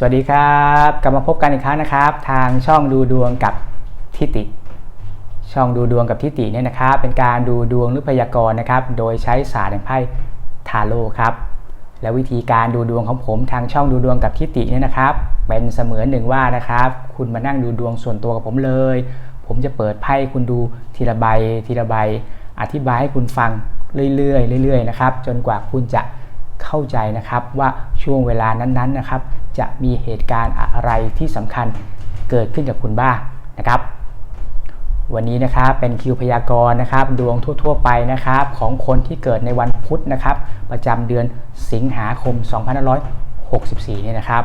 สวัสดีครับ กลับมาพบกันอีกครั้งนะครับ ทางช่องดูดวงกับทิติ ช่องดูดวงกับทิติเนี่ยนะครับ เป็นการดูดวงหรือพยากรณ์นะครับ โดยใช้ศาสตร์แห่งไพ่ทาโร่ครับ และวิธีการดูดวงของผมทางช่องดูดวงกับทิติเนี่ยนะครับ เป็นเสมือนหนึ่งว่านะครับ คุณมานั่งดูดวงส่วนตัวกับผมเลย ผมจะเปิดไพ่คุณดูทีละใบทีละใบอธิบายให้คุณฟังเรื่อยๆเรื่อยๆนะครับ จนกว่าคุณจะเข้าใจนะครับว่าช่วงเวลานั้นๆนะครับ จะมีเหตุการณ์อะไรที่สำคัญเกิดขึ้นกับคุณบ้างนะครับ วันนี้นะครับเป็นคิวพยากรณ์นะครับ ดวงทั่ว ๆ ไปนะครับ ของคนที่เกิดในวันพุธนะครับ ประจำเดือนสิงหาคม 2564 เนี่ยนะครับ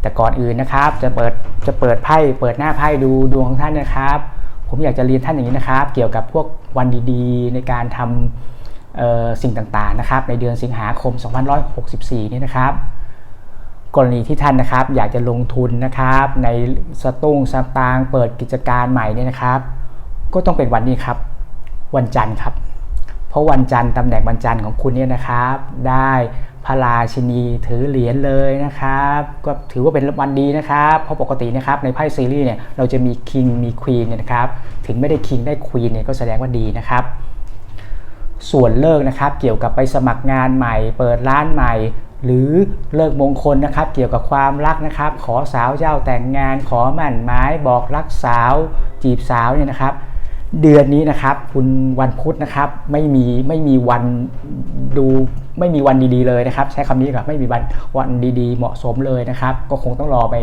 แต่ก่อนอื่นนะครับจะเปิดจะเปิดไพ่เปิดหน้าไพ่ดูดวงของท่านนะครับ ผมอยากจะเรียนท่านอย่างนี้นะครับ เกี่ยวกับพวกวันดีๆ ในการทำสิ่งต่างๆนะครับ ในเดือนสิงหาคม 2564 นี่นะครับ กรณีที่ท่านนะครับ อยากจะลงทุนนะครับ ในสตุ้งสตางเปิดกิจการใหม่เนี่ยนะครับ ก็ต้องเป็นวันนี้ครับ วันจันทร์ครับ เพราะวันจันทร์ตำแหน่งวันจันทร์ของคุณเนี่ยนะครับ ได้พระราชินีถือเหรียญเลยนะครับ ก็ถือว่าเป็นวันดีนะครับ เพราะปกตินะครับในไพ่ซีรีส์เนี่ยเราจะมีคิงมีควีนเนี่ยนะครับถึงไม่ได้คิงได้ควีนเนี่ยก็แสดงว่าดีนะครับส่วนเลิกนะครับเกี่ยวกับไปสมัครงานใหม่ เปิดร้านใหม่ หรือเลิกมงคลนะครับ เกี่ยวกับความรักนะครับ ขอสาวเจ้าแต่งงานขอหมั่นไม้บอกรักสาว จีบสาวเนี่ยนะครับ เดือนนี้นะครับคุณวันพุธนะครับไม่มีไม่มีวันดูไม่มีวันดีๆเลยนะครับ ใช้คำนี้กับไม่มีวันวันดีๆ เหมาะสมเลยนะครับ ก็คงต้องรอไป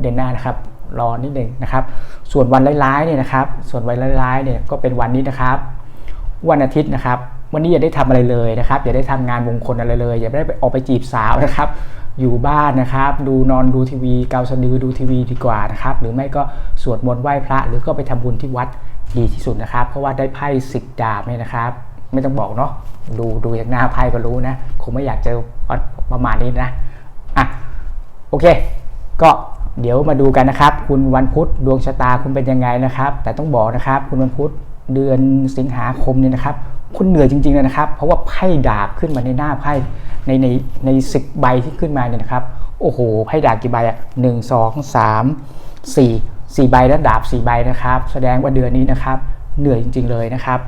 เดือนหน้านะครับรอนิดหนึ่งนะครับ ส่วนวันร้ายๆเนี่ยนะครับ ส่วนวันร้ายๆเนี่ยก็เป็นวันนี้นะครับ วันอาทิตย์นะครับ วันนี้อย่าได้ทำอะไรเลยนะครับอย่าได้ทำงานมงคลอะไรเลย อย่าได้ไปออกไปจีบสาวนะครับอยู่บ้านนะครับดูนอนดูทีวีเกาสะดือดูทีวีดีกว่านะครับหรือไม่ก็สวดมนต์ไหว้พระ หรือก็ไปทำบุญที่วัดดีที่สุดนะครับ เพราะว่าได้ไพ่สิบดาบเนี่ยนะครับ ไม่ต้องบอกเนาะดูดูจากหน้าไพ่ก็รู้นะคงไม่อยากเจอประมาณนี้นะอะโอเค ก็เดี๋ยวมาดูกันนะครับ คุณวันพุธดวงชะตาคุณเป็นยังไงนะครับ แต่ต้องบอกนะครับ คุณวันพุธเดือนสิงหาคมเนี่ยนะครับ คุณเหนื่อยจริงๆเลยนะครับ เพราะว่าไพ่ดาบขึ้นมาในหน้าไพ่ในในในสิบใบที่ขึ้นมาเนี่ยนะครับ โอ้โหไพ่ดาบกี่ใบอะหนึ่งสองสามสี่สี่ใบแล้วดาบสี่ใบนะครับ แสดงว่าเดือนนี้นะครับ เหนื่อยจริง ๆเลยนะครับ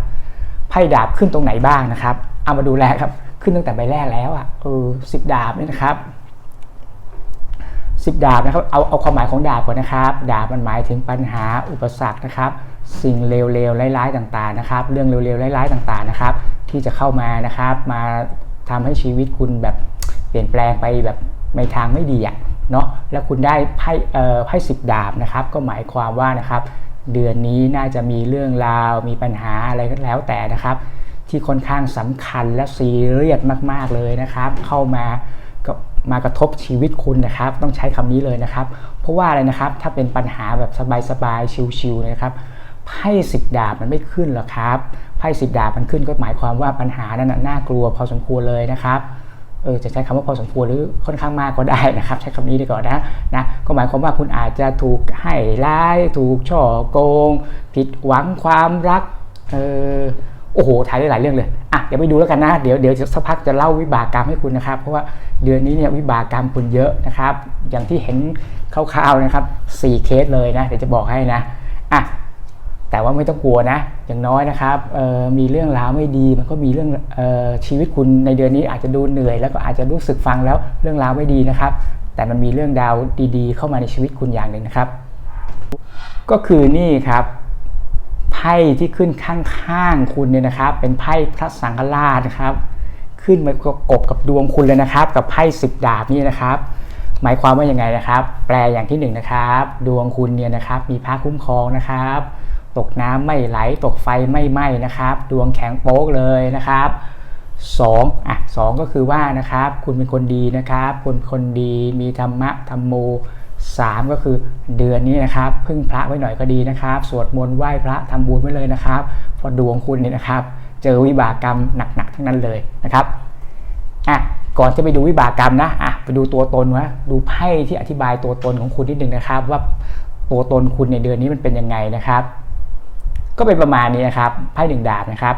ไพ่ดาบขึ้นตรงไหนบ้างนะครับ เอามาดูแลครับ ขึ้นตั้งแต่ใบแรกแล้วอะเออสิบดาบเนี่ยนะครับสิบดาบนะครับเอาเอาความหมายของดาบก่อนนะครับ ดาบมันหมายถึงปัญหาอุปสรรคนะครับ สิ่งเลวๆร้ายๆต่างๆนะครับ เรื่องเลวๆร้ายๆต่างๆนะครับ ที่จะเข้ามานะครับ มาทำให้ชีวิตคุณแบบเปลี่ยนแปลงไปแบบในทางไม่ดีอะเนาะแล้วคุณได้ไพ่ไพ่สิบดาบนะครับ ก็หมายความว่านะครับ เดือนนี้น่าจะมีเรื่องราวมีปัญหาอะไรก็แล้วแต่นะครับ ที่ค่อนข้างสำคัญและซีเรียสมาก ๆเลยนะครับ เข้ามาก็มากระทบชีวิตคุณนะครับ ต้องใช้คำนี้เลยนะครับ เพราะว่าอะไรนะครับถ้าเป็นปัญหาแบบสบายๆชิวๆนะครับ ไพ่สิบดาบมันไม่ขึ้นหรอกครับไพ่สิบดาบมันขึ้นก็หมายความว่าปัญหานั้นนะน่ากลัวพอสมควรเลยนะครับเออจะใช้คำว่าพอสมควรหรือค่อนข้างมากก็ได้นะครับ ใช้คำนี้ดีกว่านะนะก็หมายความว่าคุณอาจจะถูกให้ร้าย ถูกช่อโกง ผิดหวังความรักเออโอ้โหถ่ายได้หลายเรื่องเลยอะเดี๋ยวไปดูแล้วกันนะ เดี๋ยวเดี๋ยวสักพักจะเล่าวิบากกรรมให้คุณนะครับ เพราะว่าเดือนนี้เนี่ยวิบากกรรมคุณเยอะนะครับ อย่างที่เห็นคร่าวๆนะครับ4เคสเลยนะเดี๋ยวจะบอกให้นะอะ แต่ว่าไม่ต้องกลัวนะ อย่างน้อยนะครับมีเรื่องราวไม่ดี มันก็มีเรื่องออชีวิตคุณในเดือนนี้อาจจะดูเหนื่อย แล้วก็อาจจะรู้สึกฟังแล้วเรื่องราวไม่ดีนะครับ แต่มันมีเรื่องดาวดีๆ เข้ามาในชีวิตคุณอย่างหนึ่งนะครับ ก็คือนี่ครับไพ่ที่ขึ้นข้างๆคุณเนี่ยนะครับ เป็นไพ่พระสังฆราชนะครับ ขึ้นมากบกับดวงคุณเลยนะครับ กับไพ่สิบดาบนี่นะครับหมายความว่าอยังไงนะครับ แปลอย่างที่หนึ่งนะครับ ดวงคุณเนี่ยนะครับ มีพระคุ้มครองนะครับ ตกน้ำไม่ไหลตกไฟไม่ไหม้นะครับ ดวงแข็งโป๊กเลยนะครับสองอะสองก็คือว่านะครับ คุณเป็นคนดีนะครับคนคนดีมีธรรมะธรรมโม 3 ก็คือเดือนนี้นะครับ พึ่งพระไว้หน่อยก็ดีนะครับ สวดมนต์ไหว้พระทำบุญไว้เลยนะครับเพราะดวงคุณเนี่ยนะครับ เจอวิบากกรรมหนักๆทั้งนั้นเลยนะครับอะก่อนจะไปดูวิบากกรรมนะอะไปดูตัวตนวะดูไพ่ที่อธิบายตัวตนของคุณนิดนึงนะครับ ว่าตัวตนคุณในเดือนนี้มันเป็นยังไงนะครับ ก็เป็นประมาณนี้นะครับไพ่หนึ่งดาบนะครับ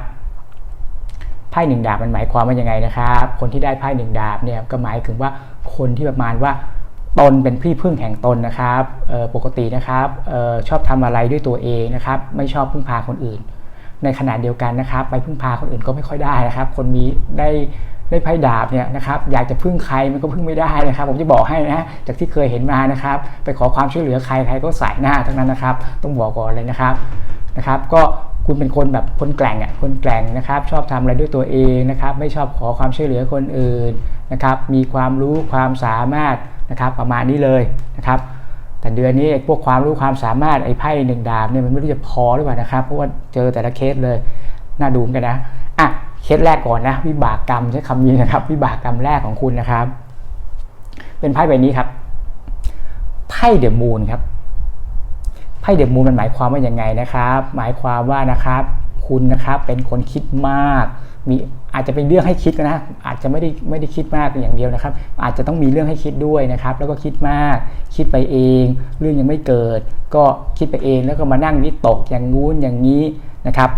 ไพ่หนึ่งดาบมันหมายความว่ายังไงนะครับ คนที่ได้ไพ่หนึ่งดาบเนี่ยก็หมายถึงว่าคนที่ประมาณว่าตนเป็นที่พึ่งแห่งตนนะครับปกตินะครับออชอบทำอะไรด้วยตัวเองนะครับ ไม่ชอบพึ่งพาคนอื่น ในขณะเดียวกันนะครับ ไปพึ่งพาคนอื่นก็ไม่ค่อยได้นะครับ คนมีได้ได้ไพ่ดาบเนี่ยนะครับ อยากจะพึ่งใครมันก็พึ่งไม่ได้นะครับ ผมจะบอกให้นะจากที่เคยเห็นมานะครับ ไปขอความช่วยเหลือใครใครก็สายหน้าทั้งนั้นนะครับ ต้องบอกก่อนเลยนะครับ นะครับ ก็คุณเป็นคนแบบคนแกร่งอะคนแกร่งนะครับ ชอบทำอะไรด้วยตัวเองนะครับ ไม่ชอบขอความช่วยเหลือคนอื่นนะครับ มีความรู้ความสามารถนะครับ ประมาณนี้เลยนะครับ แต่เดือนนี้ไอ้พวกความรู้ความสามารถไอ้ไพ่หนึ่งดาบเนี่ยมันไม่รู้จะพอหรือเปล่านะครับ เพราะว่าเจอแต่ละเคสเลยน่าดูมกันนะอะเคสแรกก่อนนะวิบากกรรมใช้คำนี้นะครับ วิบากกรรมแรกของคุณนะครับ เป็นไพ่ใบนี้ครับไพ่เดอะมูนครับ ไพ่เดอะมูนมันหมายความว่าอย่างไงนะครับ หมายความว่านะครับคุณนะครับเป็นคนคิดมาก มีอาจจะเป็นเรื่องให้คิดนะ อาจจะไม่ได้ไม่ได้คิดมากอย่างเดียวนะครับ อาจจะต้องมีเรื่องให้คิดด้วยนะครับ แล้วก็คิดมาก คิดไปเอง เรื่องยังไม่เกิด ก็คิดไปเองแล้วก็มานั่งวิตกอย่างงู้นอย่างนี้นะครับ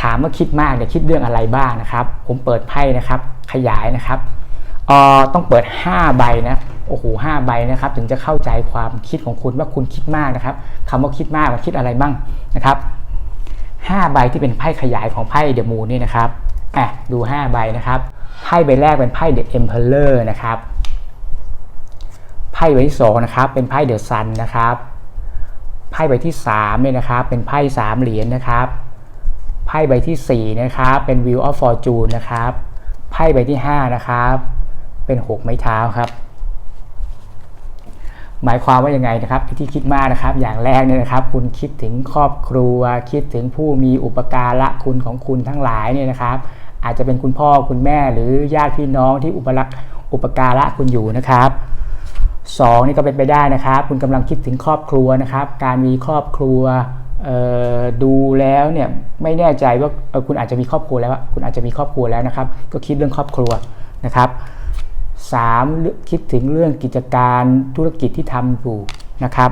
ถามว่าคิดมากเนี่ยคิดเรื่องอะไรบ้างนะครับ ผมเปิดไพ่นะครับ ขยายนะครับออต้องเปิด 5 ใบนะ โอ้โหห้าใบนะครับ ถึงจะเข้าใจความคิดของคุณว่าคุณคิดมากนะครับคำว่าคิดมากมันคิดอะไรบ้างนะครับ5ใบที่เป็นไพ่ขยายของไพ่เดอะมูนนี่นะครับอะดู5ใบนะครับไพ่ใบแรกเป็นไพ่เดอะเอ็มเพลเลอร์นะครับไพ่ใบที่สองนะครับเป็นไพ่เดอะซันนะครับไพ่ใบที่3เนี่ยนะครับเป็นไพ่สามเหรียญนะครับไพ่ใบที่4นะครับเป็น Wheel of Fortune นะครับไพ่ใบที่5นะครับเป็น6ไม้เท้าครับ หมายความว่ายังไงนะครับที่คิดมากนะครับ อย่างแรกเนี่ยนะครับ คุณคิดถึงครอบครัว คิดถึงผู้มีอุปการะคุณของคุณทั้งหลายเนี่ยนะครับ อาจจะเป็นคุณพ่อคุณแม่หรือญาติพี่น้องที่อุปรักอุปการะคุณอยู่นะครับสองนี่ก็เป็นไปได้นะครับ คุณกำลังคิดถึงครอบครัวนะครับ การมีครอบครัวดูแล้วเนี่ยไม่แน่ใจว่าคุณอาจจะมีครอบครัวแล้วคุณอาจจะมีครอบครัวแล้วนะครับ ก็คิดเรื่องครอบครัวนะครับ 3. คิดถึงเรื่องกิจการธุรกิจที่ทำอยู่นะครับ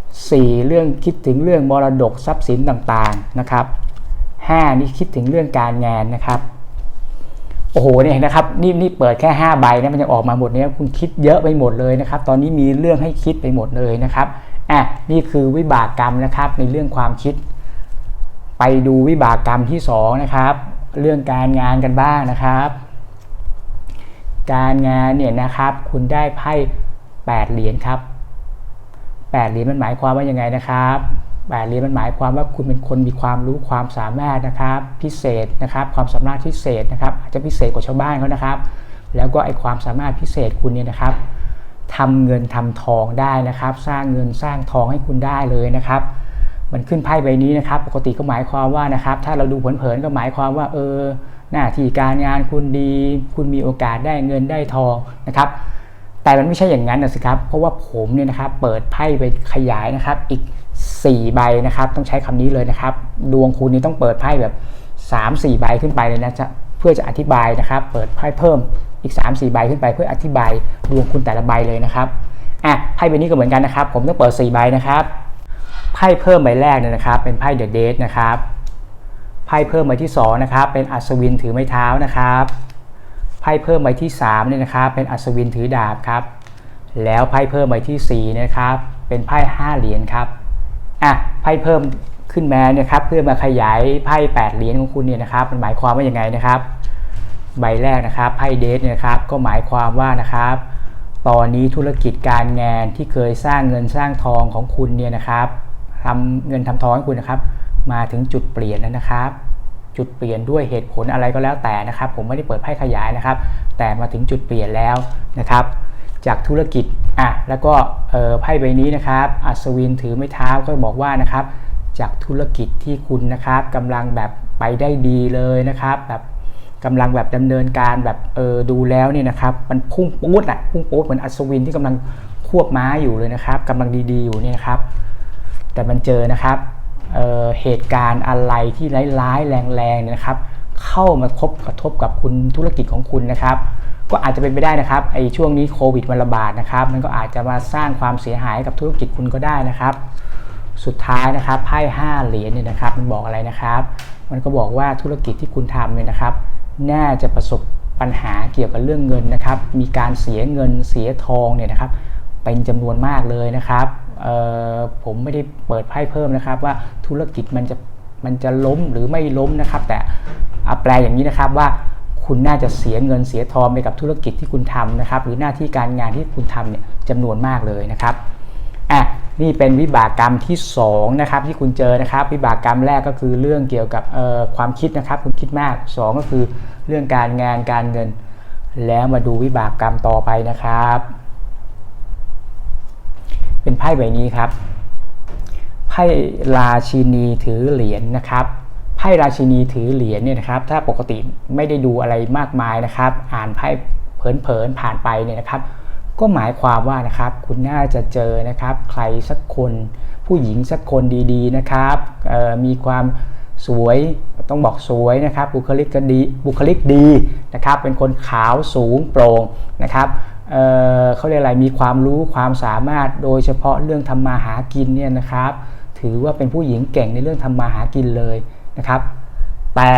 4. เรื่องคิดถึงเรื่องมรดกทรัพย์สินต่างๆนะครับ 5. นี่คิดถึงเรื่องการงานนะครับโอ้โหเนี่ยนะครับนี่นี่เปิดแค่ 5 ใบนะมันยังออกมาหมดเนี่ยคุณคิดเยอะไปหมดเลยนะครับ ตอนนี้มีเรื่องให้คิดไปหมดเลยนะครับอะนี่คือวิบากกรรมนะครับในเรื่องความคิด ไปดูวิบากกรรมที่2นะครับเรื่องการงานกันบ้างนะครับ การงานเนี่ยนะครับคุณได้ไพ่8เหรียญครับ8เหรียญมันหมายความว่ายังไงนะครับ8เหรียญมันหมายความว่าคุณเป็นคนมีความรู้ความสามารถนะครับ พิเศษนะครับ ความสามารถพิเศษนะครับ อาจจะพิเศษกว่าชาวบ้านเขานะครับ แล้วก็ไอความสามารถพิเศษคุณเนี่ยนะครับทำเงินทำทองได้นะครับ สร้างเงินสร้างทองให้คุณได้เลยนะครับมันขึ้นไพ่ใบนี้นะครับ ปกติก็หมายความว่านะครับ ถ้าเราดูเผินๆก็หมายความว่าเออ หน้าที่การงานคุณดี คุณมีโอกาสได้เงินได้ทองนะครับ แต่มันไม่ใช่อย่างนั้นนะสิครับ เพราะว่าผมเนี่ยนะครับเปิดไพ่ไปขยายนะครับ อีก 4 ใบนะครับ ต้องใช้คำนี้เลยนะครับ ดวงคุณนี่ต้องเปิดไพ่แบบ 3-4 ใบขึ้นไปเลยนะจะเพื่อจะอธิบายนะครับ เปิดไพ่เพิ่มอีก 3-4 ใบขึ้นไปเพื่ออธิบายดวงคุณแต่ละใบเลยนะครับอะไพ่ใบนี้ก็เหมือนกันนะครับ ผมต้องเปิด 4 ใบนะครับไพ่เพิ่มใบแรกเนี่ยนะครับ เป็นไพ่เดอะเดทนะครับ ไพ่เพิ่มใบที่2นะครับเป็นอัศวินถือไม้เท้านะครับไพ่เพิ่มใบที่3เนี่ยนะครับเป็นอัศวินถือดาบครับแล้วไพ่เพิ่มใบที่4นะครับเป็นไพ่5เหรียญครับอะไพ่เพิ่มขึ้นมาเนี่ยครับเพื่อมาขยายไพ่8เหรียญของคุณเนี่ยนะครับมันหมายความว่าอย่างไงนะครับใบแรกนะครับไพ่เดทเนี่ยครับก็หมายความว่านะครับ ตอนนี้ธุรกิจการงานที่เคยสร้างเงินสร้างทองของคุณเนี่ยนะครับทำเงินทำทองให้คุณนะครับ มาถึงจุดเปลี่ยนแล้วนะครับ จุดเปลี่ยนด้วยเหตุผลอะไรก็แล้วแต่นะครับ ผมไม่ได้เปิดไพ่ขยายนะครับ แต่มาถึงจุดเปลี่ยนแล้วนะครับ จากธุรกิจอะแล้วก็ไพ่ใบนี้นะครับ อัศวินถือไม้เท้าก็บอกว่านะครับ จากธุรกิจที่คุณนะครับกำลังแบบไปได้ดีเลยนะครับ แบบกำลังแบบดำเนินการแบบเออดูแล้วเนี่ยนะครับ มันพุ่งปูดอะพุ่งปูดเหมือนอัศวินที่กำลังควบม้าอยู่เลยนะครับกำลังดีๆอยู่เนี่ยนะครับ แต่มันเจอนะครับ เเหตุการณ์อะไรที่ร้ายๆแรงๆเนี่ยนะครับ เข้ามาคบกระทบกับคุณธุรกิจของคุณนะครับ ก็อาจจะเป็นไปได้นะครับไอ้ช่วงนี้โควิดมันระบาดนะครับ มันก็อาจจะมาสร้างความเสียหายกับธุรกิจคุณก็ได้นะครับ สุดท้ายนะครับไพ่ห้าเหรียญเนี่ยนะครับ มันบอกอะไรนะครับ มันก็บอกว่าธุรกิจที่คุณทำเนี่ยนะครับ น่าจะประสบปัญหาเกี่ยวกับเรื่องเงินนะครับ มีการเสียเงินเสียทองเนี่ยนะครับ เป็นจำนวนมากเลยนะครับ ผมไม่ได้เปิดไพ่เพิ่มนะครับ ว่าธุรกิจมันจะมันจะล้มหรือไม่ล้มนะครับ แต่แปลอย่างนี้นะครับว่าคุณน่าจะเสียเงินเสียทองไปกับธุรกิจที่คุณทำนะครับ หรือหน้าที่การงานที่คุณทำเนี่ยจำนวนมากเลยนะครับอะนี่เป็นวิบากกรรมที่2นะครับที่คุณเจอนะครับ วิบากกรรมแรกก็คือเรื่องเกี่ยวกับความคิดนะครับ คุณคิดมาก 2 ก็คือเรื่องการงานการเงิน แล้วมาดูวิบากกรรมต่อไปนะครับ เป็นไพ่ใบนี้ครับ ไพ่ราชินีถือเหรียญนนะครับ ไพ่ราชินีถือเหรียญเนี่ยนะครับ ถ้าปกติไม่ได้ดูอะไรมากมายนะครับ อ่านไพ่เผลนๆผ่านไปเนี่ยนะครับ ก็หมายความว่านะครับ คุณน่าจะเจอนะครับ ใครสักคนผู้หญิงสักคนดีๆนะครับ มีความสวยต้องบอกสวยนะครับบุคลิกดีบุคลิกดีนะครับ เป็นคนขาวสูงโปร่งนะครับ เเขาเรียกอะไรมีความรู้ความสามารถโดยเฉพาะเรื่องทำมาหากินเนี่ยนะครับ ถือว่าเป็นผู้หญิงเก่งในเรื่องทำมาหากินเลยนะครับ แต่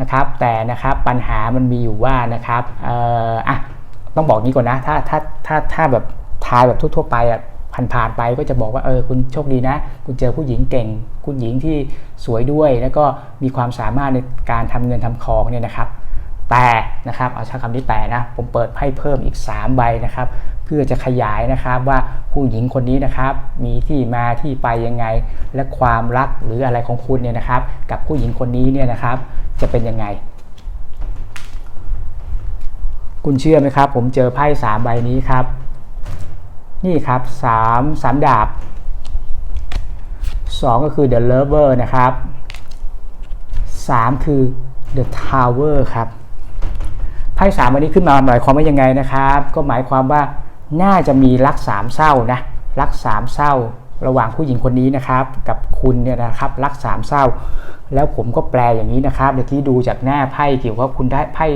นะครับแต่นะครับปัญหามันมีอยู่ว่านะครับเอ่ออะต้องบอกนี้ก่อนนะถ้าถ้าถ้าถ้าแบบทายแบบทั่วๆไปอะผ่านๆไปก็จะบอกว่าเออคุณโชคดีนะ คุณเจอผู้หญิงเก่ง คุณหญิงที่สวยด้วย แล้วก็มีความสามารถในการทำเงินทำของเนี่ยนะครับ แต่นะครับเอาใช้คำนี้แต่นะผมเปิดไพ่เพิ่มอีก 3 ใบนะครับ เพื่อจะขยายนะครับว่าผู้หญิงคนนี้นะครับมีที่มาที่ไปยังไง และความรักหรืออะไรของคุณเนี่ยนะครับ กับผู้หญิงคนนี้เนี่ยนะครับ จะเป็นยังไง คุณเชื่อไหมครับ ผมเจอไพ่สามใบนี้ครับ นี่ครับสามสามดาบสองก็คือ the lover นะครับสามคือ the tower ครับ ไพ่สามวันนี้ขึ้นมาหมายความว่ายังไงนะครับ ก็หมายความว่าน่าจะมีรักสามเศร้านะรักสามเศร้า ระหว่างผู้หญิงคนนี้นะครับ กับคุณเนี่ยนะครับรักสามเศร้า แล้วผมก็แปลอย่างนี้นะครับเดี๋ยวที่ดูจากหน้าไพ่เกี่ยวกับคุณได้ไพ่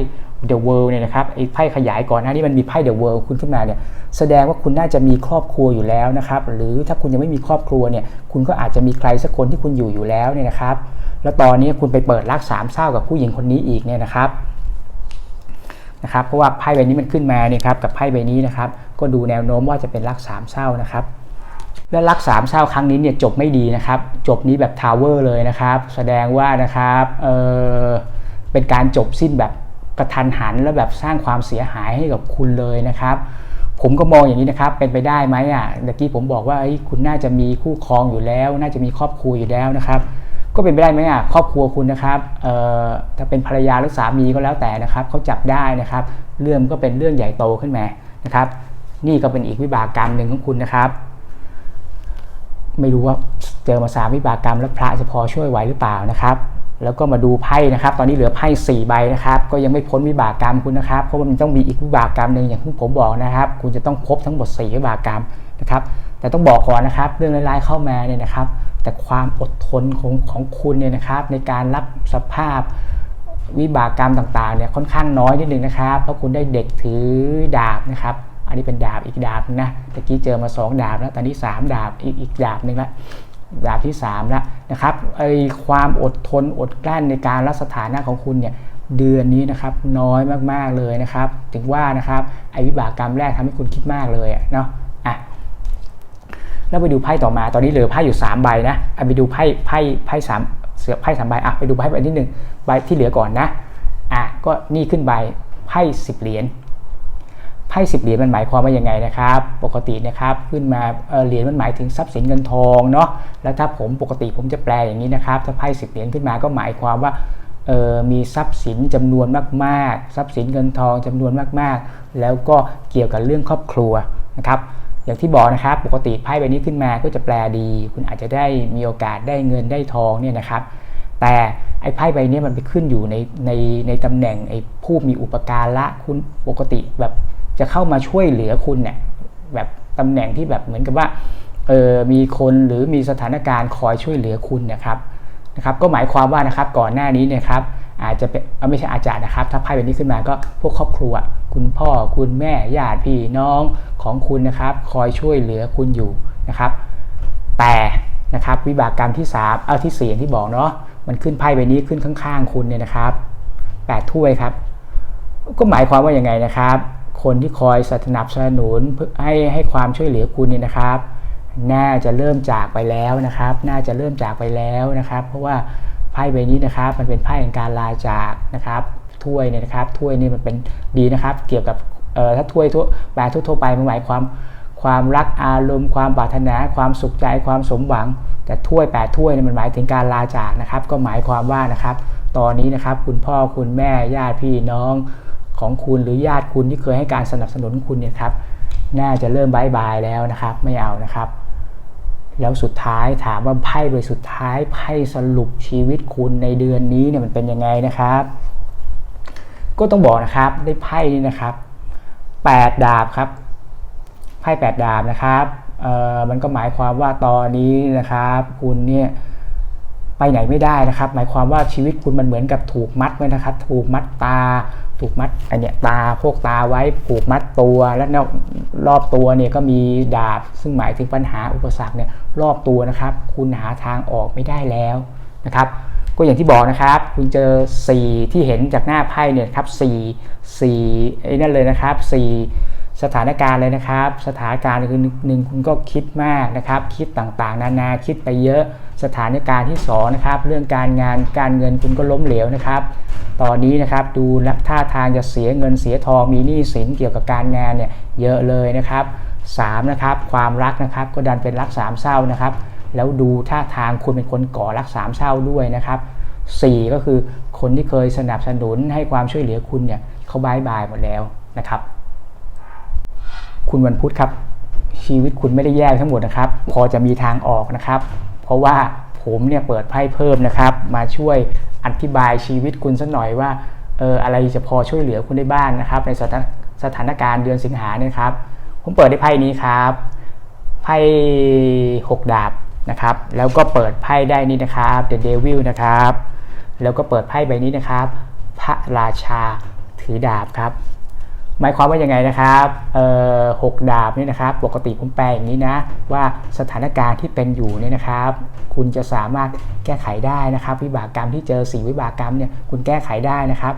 The World เนี่ยนะครับไอ้ไพ่ขยายก่อนหน้านี้มันมีไพ่ The World คุณขึ้นมาเนี่ยแสดงว่าคุณน่าจะมีครอบครัวอยู่แล้วนะครับ หรือถ้าคุณยังไม่มีครอบครัวเนี่ย คุณก็อาจจะมีใครสักคนที่คุณอยู่อยู่แล้วเนี่ยนะครับ แล้วตอนนี้คุณไปเปิดรักสามเศร้ากับผู้หญิงคนนี้อีกเนี่ยนะครับ นะครับเพราะว่าไพ่ใบนี้มันขึ้นมาเนี่ยครับกับไพ่ใบนี้นะครับก็ดูแนวโน้มว่าจะเป็นรักสามเศร้านะครับและรักสามเศร้าครั้งนี้เนี่ยจบไม่ดีนะครับ จบนี้แบบทาวเวอร์เลยนะครับ แสดงว่านะครับเออเป็นการจบสิ้นแบบกระทันหันและแบบสร้างความเสียหายให้กับคุณเลยนะครับผมก็มองอย่างนี้นะครับ เป็นไปได้ไหมอะเมื่อกี้ผมบอกว่าคุณน่าจะมีคู่ครองอยู่แล้ว น่าจะมีครอบครัวอยู่แล้วนะครับ ก็เป็นไปได้ไหมอะครอบครัวคุณนะครับเอ่อถ้าเป็นภรรยาหรือสามีก็แล้วแต่นะครับเขาจับได้นะครับ เรื่องก็เป็นเรื่องใหญ่โตขึ้นมานะครับ นี่ก็เป็นอีกวิบากกรรมหนึ่งของคุณนะครับ ไม่รู้ว่าเจอมาสามวิบากกรรมแล้วพระจะพอช่วยไหวหรือเปล่านะครับแล้วก็มาดูไพ่นะครับ ตอนนี้เหลือไพ่สี่ใบนะครับ ก็ยังไม่พ้นวิบากกรรมคุณนะครับ เพราะมันต้องมีอีกวิบากกรรมหนึ่งอย่างที่ผมบอกนะครับ คุณจะต้องครบทั้งหมด4วิบากกรรมนะครับ แต่ต้องบอกก่อนนะครับ เรื่องร้ายๆเข้ามาเนี่ยนะครับ แต่ความอดทนของของคุณเนี่ยนะครับ ในการรับสภาพวิบากกรรมต่างๆเนี่ยค่อนข้างน้อยนิดนึงนะครับ เพราะคุณได้เด็กถือดาบนะครับ อันนี้เป็นดาบอีกดาบนะตะกี้เจอมา 2 ดาบแล้วตอนนี้ 3 ดาบอีกอีกดาบหนึ่งละดาบที่3แล้วนะครับไอความอดทนอดกลั้นในการรักสถานะของคุณเนี่ยเดือนนี้นะครับน้อยมากๆเลยนะครับ ถึงว่านะครับไอวิบากกรรมแรกทำให้คุณคิดมากเลยเนาะ แล้วไปดูไพ่ต่อมาตอนนี้เหลือไพ่อยู่3ใบนะไปดูไพ่ไพ่ไพ่สามเสือไพ่สามใบอะไปดูไพ่ใบที่หนึ่งใบที่เหลือก่อนนะอะก็นี่ขึ้นใบไพ่สิบเหรียญไพ่สิบเหรียญมันหมายความว่ายังไงนะครับ ปกตินะครับขึ้นมาเหรียญมันหมายถึงทรัพย์สินเงินทองเนาะแล้วถ้าผมปกติผมจะแปลอย่างนี้นะครับ ถ้าไพ่สิบเหรียญขึ้นมาก็หมายความว่ามีทรัพย์สินจำนวนมาก ๆ ทรัพย์สินเงินทองจำนวนมาก ๆ แล้วก็เกี่ยวกับเรื่องครอบครัวนะครับ อย่างที่บอกนะครับ ปกติไพ่ใบนี้ขึ้นมาก็จะแปลดี คุณอาจจะได้มีโอกาสได้เงินได้ทองเนี่ยนะครับ แต่ไอ้ไพ่ใบนี้มันไปขึ้นอยู่ในในในตำแหน่งไอ้ผู้มีอุปการะคุณปกติแบบจะเข้ามาช่วยเหลือคุณเนี่ยแบบตำแหน่งที่แบบเหมือนกับว่าเออมีคนหรือมีสถานการณ์คอยช่วยเหลือคุณนะครับนะครับ ก็หมายความว่านะครับก่อนหน้านี้นะครับ อาจจะเป็นไม่ใช่อาจารย์นะครับ ถ้าไพ่แบบนี้ขึ้นมาก็พวกครอบครัว คุณพ่อคุณแม่ญาติพี่น้องของคุณนะครับ คอยช่วยเหลือคุณอยู่นะครับ แต่นะครับวิบากกรรมที่3เอาที่สี่ที่บอกเนาะมันขึ้นไพ่ใบนี้ขึ้นข้างๆ คุณเนี่ยนะครับ8ถ้วยครับ ก็หมายความว่าอย่างไงนะครับ คนที่คอยสนับสนุนเพื่อให้ให้ความช่วยเหลือคุณเนี่ยนะครับ น่าจะเริ่มจากไปแล้วนะครับ น่าจะเริ่มจากไปแล้วนะครับ เพราะว่า ไพ่ใบนี้นะครับ มันเป็นไพ่แห่งการลาจากนะครับถ้วยเนี่ยนะครับถ้วยนี่มันเป็นดีนะครับ เกี่ยวกับเอ่อถ้าถ้วยทั่วแปลทั่วไปมันหมายความความรักอารมณ์ความปรารถนาความสุขใจความสมหวัง แต่ถ้วยแปดถ้วยเนี่ยมันหมายถึงการลาจากนะครับ ก็หมายความว่านะครับ ตอนนี้นะครับคุณพ่อคุณแม่ญาติพี่น้องของคุณหรือญาติคุณที่เคยให้การสนับสนุนคุณเนี่ยครับน่าจะเริ่มบายบายแล้วนะครับ ไม่เอานะครับ แล้วสุดท้ายถามว่าไพ่ใบสุดท้ายไพ่สรุปชีวิตคุณในเดือนนี้เนี่ยมันเป็นยังไงนะครับ ก็ต้องบอกนะครับได้ไพ่นี้นะครับ8ดาบครับไพ่8ดาบนะครับเอ่อมันก็หมายความว่าตอนนี้นะครับ คุณเนี่ย ไปไหนไม่ได้นะครับ หมายความว่าชีวิตคุณมันเหมือนกับถูกมัดไว้นะครับ ถูกมัดตา ถูกมัดไอเนี่ยตาพวกตาไว้ผูกมัดตัว และนรอบตัวเนี่ยก็มีดาบ ซึ่งหมายถึงปัญหาอุปสรรคเนี่ยรอบตัวนะครับ คุณหาทางออกไม่ได้แล้วนะครับก็อย่างที่บอกนะครับ คุณเจอ 4 ที่เห็นจากหน้าไพ่เนี่ยครับ4 4ไอ้นั่นเลยนะครับ4 สถานการณ์เลยนะครับ สถานการณ์คือหนึ่งคุณก็คิดมากนะครับ คิดต่างๆ นานาคิดไปเยอะ สถานการณ์ที่2นะครับเรื่องการงานการเงินคุณก็ล้มเหลวนะครับ ตอนนี้นะครับดูท่าทางจะเสียเงินเสียทองมีหนี้สินเกี่ยวกับการงานเนี่ยเยอะเลยนะครับ3นะครับความรักนะครับก็ดันเป็นรักสามเศร้านะครับ แล้วดูท่าทางคุณเป็นคนก่อรักสามเศร้าด้วยนะครับ 4 ก็คือคนที่เคยสนับสนุนให้ความช่วยเหลือคุณเนี่ยเขาบายบายหมดแล้วนะครับ คุณวันพุธครับ ชีวิตคุณไม่ได้แย่ทั้งหมดนะครับ พอจะมีทางออกนะครับ เพราะว่าผมเนี่ยเปิดไพ่เพิ่มนะครับ มาช่วยอธิบายชีวิตคุณสักหน่อยว่าเอออะไรจะพอช่วยเหลือคุณได้บ้างนะครับ ในสถานสถานการณ์เดือนสิงหาเนี่ยครับ ผมเปิดได้ไพ่นี้ครับไพ่หกดาบนะครับ แล้วก็เปิดไพ่ได้นี่นะครับ The Devil นะครับ แล้วก็เปิดไพ่ใบนี้นะครับ พระราชาถือดาบครับ หมายความว่ายังไงนะครับเอ่อหกดาบนี่นะครับ ปกติผมแปลอย่างนี้นะ ว่าสถานการณ์ที่เป็นอยู่เนี่ยนะครับ คุณจะสามารถแก้ไขได้นะครับ วิบากกรรมที่เจอสี่วิบากกรรมเนี่ยคุณแก้ไขได้นะครับ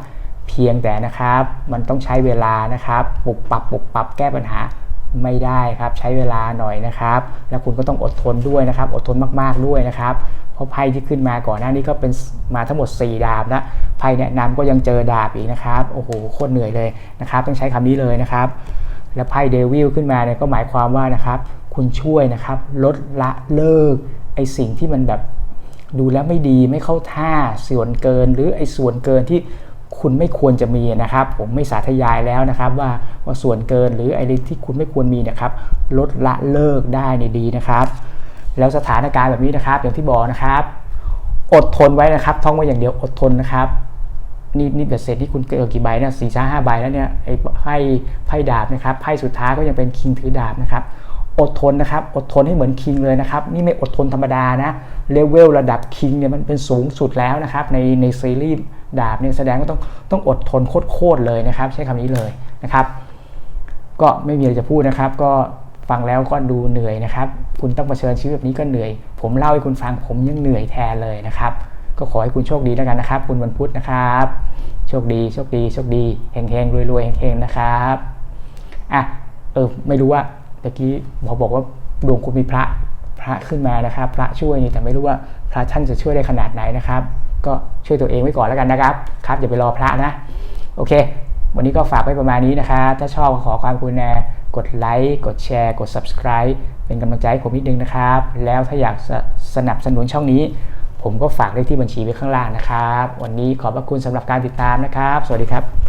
เพียงแต่นะครับมันต้องใช้เวลานะครับปรับปรับปรับแก้ปัญหา ไม่ได้ครับใช้เวลาหน่อยนะครับ แล้วคุณก็ต้องอดทนด้วยนะครับ อดทนมากๆด้วยนะครับ เพราะไพ่ที่ขึ้นมาก่อนหน้านี้ก็เป็นมาทั้งหมด 4 ดาบนะไพ่แนะนำก็ยังเจอดาบอีกนะครับโอ้โหโคตรเหนื่อยเลยนะครับ ต้องใช้คำนี้เลยนะครับ แล้วไพ่เดวิลขึ้นมาเนี่ยก็หมายความว่านะครับ คุณช่วยนะครับลดละเลิกไอสิ่งที่มันแบบดูแล้วไม่ดีไม่เข้าท่าส่วนเกินหรือไอ้ส่วนเกินที่ คุณไม่ควรจะมีนะครับ ผมไม่สาธยายแล้วนะครับ ว่าว่าส่วนเกินหรือไอ้ที่คุณไม่ควรมีนะครับ ลดละเลิกได้ในดีนะครับ แล้วสถานการณ์แบบนี้นะครับ อย่างที่บอกนะครับ อดทนไว้นะครับ ท่องไว้อย่างเดียวอดทนนะครับนี่นี่เบ็ดเสร็จที่คุณเกิดกี่ใบเนี่ยสี่ช้าห้าใบแล้วเนี่ยไอ้ไพ่ไพ่ดาบนะครับไพ่สุดท้ายก็ยังเป็นคิงถือดาบนะครับ อดทนนะครับ อดทนให้เหมือนคิงเลยนะครับ นี่ไม่อดทนธรรมดานะเลเวลระดับคิงเนี่ยมันเป็นสูงสุดแล้วนะครับ ในในซีรีส์ ดาบเนี่ยแสดงว่าต้องต้องอดทนโคตรเลยนะครับ ใช้คำนี้เลยนะครับ ก็ไม่มีอะไรจะพูดนะครับ ก็ฟังแล้วก็ดูเหนื่อยนะครับ คุณต้องเผชิญชีวิตแบบนี้ก็เหนื่อย ผมเล่าให้คุณฟังผมยังเหนื่อยแทนเลยนะครับ ก็ขอให้คุณโชคดีแล้วกันนะครับ คุณวันพุธนะครับ โชคดีโชคดีโชคดีเฮงเฮงรวยรวยเฮงๆนะครับอะเออไม่รู้ว่าตะกี้หมบอกว่าดวงคุณมีพระพระขึ้นมานะครับ พระช่วยนี่แต่ไม่รู้ว่าพระท่านจะช่วยได้ขนาดไหนนะครับ ก็ช่วยตัวเองไว้ก่อนแล้วกันนะครับครับอย่าไปรอพระนะ โอเค วันนี้ก็ฝากไว้ประมาณนี้นะครับถ้าชอบขอความกรุณากดไลค์กดแชร์ กด subscribe เป็นกำลังใจให้ผมนิดนึงนะครับ แล้วถ้าอยากสสนับสนุนช่องนี้ ผมก็ฝากได้ที่บัญชีไว้ข้างล่างนะครับ วันนี้ขอบพระคุณสำหรับการติดตามนะครับ สวัสดีครับ